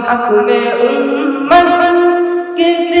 صحب أمة كتاب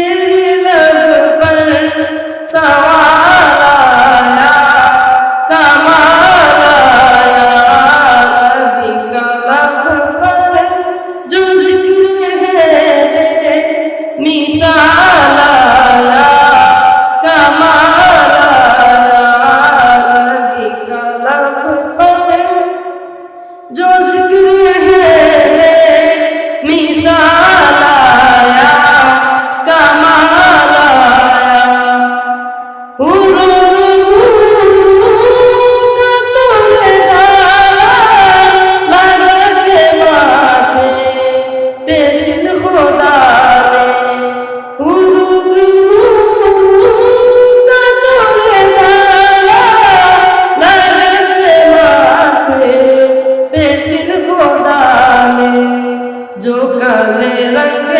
जो काले रंग